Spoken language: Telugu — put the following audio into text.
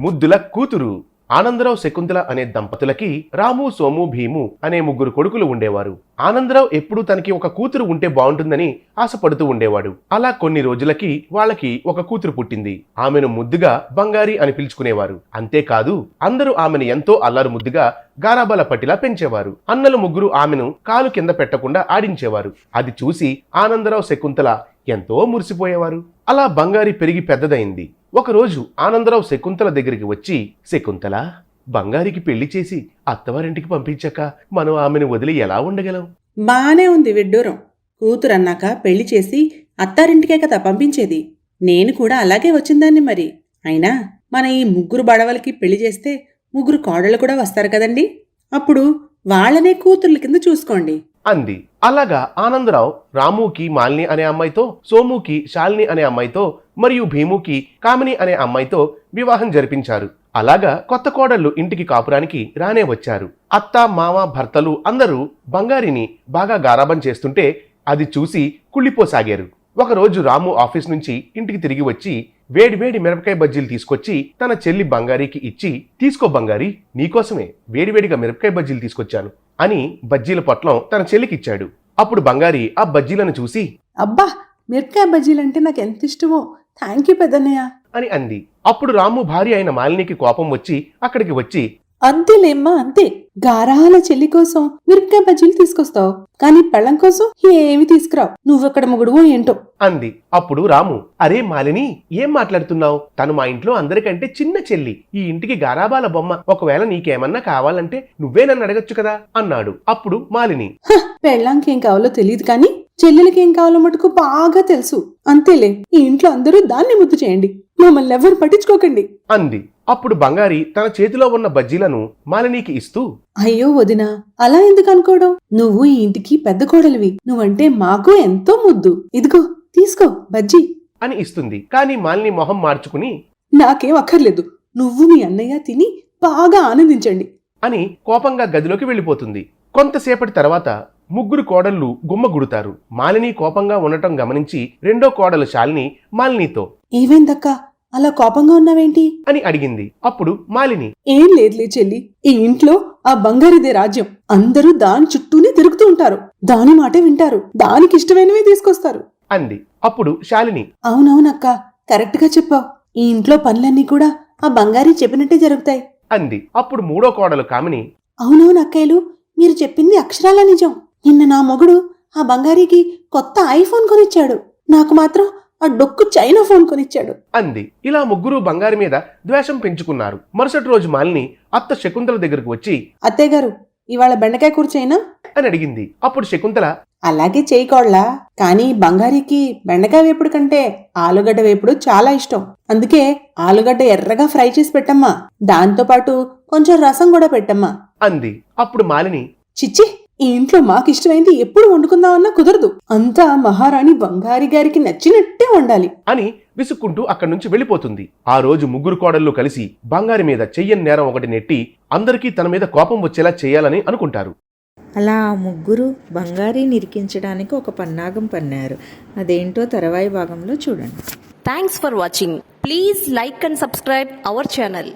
ముద్దుల కూతురు. ఆనందరావు శకుంతల అనే దంపతులకి రాము సోము భీము అనే ముగ్గురు కొడుకులు ఉండేవారు. ఆనందరావు ఎప్పుడూ తనకి ఒక కూతురు ఉంటే బాగుంటుందని ఆశపడుతూ ఉండేవాడు. అలా కొన్ని రోజులకి వాళ్ళకి ఒక కూతురు పుట్టింది. ఆమెను ముద్దుగా బంగారి అని పిలుచుకునేవారు. అంతేకాదు అందరూ ఆమెను ఎంతో అల్లరు ముద్దుగా గారాబాల పట్టిలా పెంచేవారు. అన్నలు ముగ్గురు ఆమెను కాలు కింద పెట్టకుండా ఆడించేవారు. అది చూసి ఆనందరావు శకుంతల ఎంతో మురిసిపోయేవారు. అలా బంగారి పెరిగి పెద్దదైంది. ఒకరోజు ఆనందరావు శకుంతల దగ్గరికి వచ్చి శకుంతల బంగారికి పెళ్ళి చేసి అత్తవారింటికి పంపించాక మనం ఆమెను వదిలి ఎలా ఉండగలం? బానే ఉంది విడ్డూరం. కూతురన్నాక పెళ్ళి చేసి అత్తారింటికే కదా పంపించేది. నేను కూడా అలాగే వచ్చిందాన్ని మరి. అయినా మన ఈ ముగ్గురు బడవలకి పెళ్ళి చేస్తే ముగ్గురు కోడళ్ళు కూడా వస్తారు కదండి? అప్పుడు వాళ్ళనే కూతుర్ల కింద చూసుకోండి. అంది. అలాగా ఆనందరావు రాముకి మాలిని అనే అమ్మాయితో సోముకి శాలిని అనే అమ్మాయితో మరియు భీముకి కామిని అనే అమ్మాయితో వివాహం జరిపించారు. అలాగా కొత్త కోడళ్ళు ఇంటికి కాపురానికి రానే వచ్చారు. అత్త మామ భర్తలు అందరూ బంగారిని బాగా గారాబం చేస్తుంటే అది చూసి కుళ్ళిపోసాగారు. ఒకరోజు రాము ఆఫీస్ నుంచి ఇంటికి తిరిగి వచ్చి వేడి వేడి మిరపకాయ బజ్జీలు తీసుకొచ్చి తన చెల్లి బంగారికి ఇచ్చి తీసుకో బంగారి నీకోసమే వేడివేడిగా మిరపకాయ బజ్జీలు తీసుకొచ్చాను అని బజ్జీల పొట్లం తన చెల్లికిచ్చాడు. అప్పుడు బంగారి ఆ బజ్జీలను చూసి అబ్బా మిరపకాయ బజ్జీలంటే నాకు ఎంత ఇష్టమో. థ్యాంక్ యూ పెద్దన్నయ్య. అని అంది. అప్పుడు రాము భార్య అయిన మాలినికి కోపం వచ్చి అక్కడికి వచ్చి అంతేలేమ్మా అంతే. గారాల చెల్లి కోసం మిరపకాయ బజ్జీలు తీసుకొస్తావు. కానీ పెళ్ళం కోసం ఏమి తీసుకురావు. నువ్వెక్కడ మొగుడువో ఏంటో. అంది. అప్పుడు రాము అరే మాలిని ఏం మాట్లాడుతున్నావు? తను మా ఇంట్లో అందరికంటే చిన్న చెల్లి. ఈ ఇంటికి గారాబాల బొమ్మ. ఒకవేళ నీకేమన్నా కావాలంటే నువ్వే నన్ను అడగచ్చు కదా? అన్నాడు. అప్పుడు మాలిని హ, పెళ్ళాంకి ఏం కావాలో తెలియదు కానీ చెల్లెలకి ఏం కావాలో మటుకు బాగా తెలుసు. అంతేలే ఈ ఇంట్లో అందరూ దాన్ని ముద్దు చేయండి. మమ్మల్ని ఎవరు పట్టించుకోకండి. అంది. అప్పుడు బంగారి తన చేతిలో ఉన్న బజ్జీలను మాలినికి ఇస్తూ అయ్యో వదినా అలా ఎందుకు అనుకోవడం? నువ్వు ఈ ఇంటికి పెద్ద కోడలివి. నువ్వంటే మాకు ఎంతో ముద్దు. ఇదిగో తీసుకో బజ్జీ. అని ఇస్తుంది. కానీ మాలిని మొహం మార్చుకుని నాకేం అక్కర్లేదు. నువ్వు మీ అన్నయ్య తిని బాగా ఆనందించండి. అని కోపంగా గదిలోకి వెళ్ళిపోతుంది. కొంతసేపటి తర్వాత ముగ్గురు కోడళ్ళు గుమ్మగుడుతారు మాలిని కోపంగా ఉండటం గమనించి రెండో కోడలు శాలిని మాలినితో ఏమైందక్క? అలా కోపంగా ఉన్నావేంటి? అని అడిగింది. అప్పుడు మాలిని ఏం లేదులే చెల్లి ఈ ఇంట్లో ఆ బంగారిదే రాజ్యం. అందరూ దాని చుట్టూనే తిరుగుతూ ఉంటారు. దాని మాటే వింటారు. దానికి ఇష్టమైనవే తీసుకొస్తారు. అంది. అప్పుడు శాలిని అవునవునక్క కరెక్ట్గా చెప్పావు. ఈ ఇంట్లో పనులన్నీ కూడా ఆ బంగారి చెప్పినట్టే జరుగుతాయి. అంది. అప్పుడు మూడో కోడలు కామిని అవునవును అక్కయ్యలు మీరు చెప్పింది అక్షరాల నిజం. నిన్న నా మొగుడు ఆ బంగారికి కొత్త ఐఫోన్ కొనిచ్చాడు. నాకు మాత్రం ఆ డొక్కు చైనా ఫోన్ కొనిచ్చాడు. అంది. ఇలా ముగ్గురు బంగారి మీద ద్వేషం పెంచుకున్నారు. మరుసటి రోజు మాలిని అత్త శకుంతల దగ్గరకు వచ్చి అత్తయ్య గారు ఇవాళ బెండకాయ కూర్చైనా అని అడిగింది. అప్పుడు శకుంతల అలాగే చేయకోడ్లా కానీ బంగారికి బెండకాయ వేపుడు కంటే ఆలుగడ్డ వేపుడు చాలా ఇష్టం. అందుకే ఆలుగడ్డ ఎర్రగా ఫ్రై చేసి పెట్టమ్మా. దాంతో పాటు కొంచెం రసం కూడా పెట్టమ్మా. అంది. అప్పుడు మాలిని చిచ్చి ఈ ఇంట్లో మాకు ఇష్టమైంది ఎప్పుడు వండుకుందామన్నా కుదరదు. అంతా మహారాణి బంగారి గారికి నచ్చినట్టే వండాలి. అని విసుక్కుంటూ అక్కడి నుంచి వెళ్ళిపోతుంది. ఆ రోజు ముగ్గురు కోడళ్ళు కలిసి బంగారి మీద చెయ్యని నేరం ఒకటి నెట్టి అందరికీ తన మీద కోపం వచ్చేలా చేయాలని అనుకుంటారు. అలా ఆ ముగ్గురు బంగారీ నిరికించడానికి ఒక పన్నాగం పన్నారు. అదేంటో తర్వాయి భాగంలో చూడండి. Thanks for watching. Please like and subscribe our channel.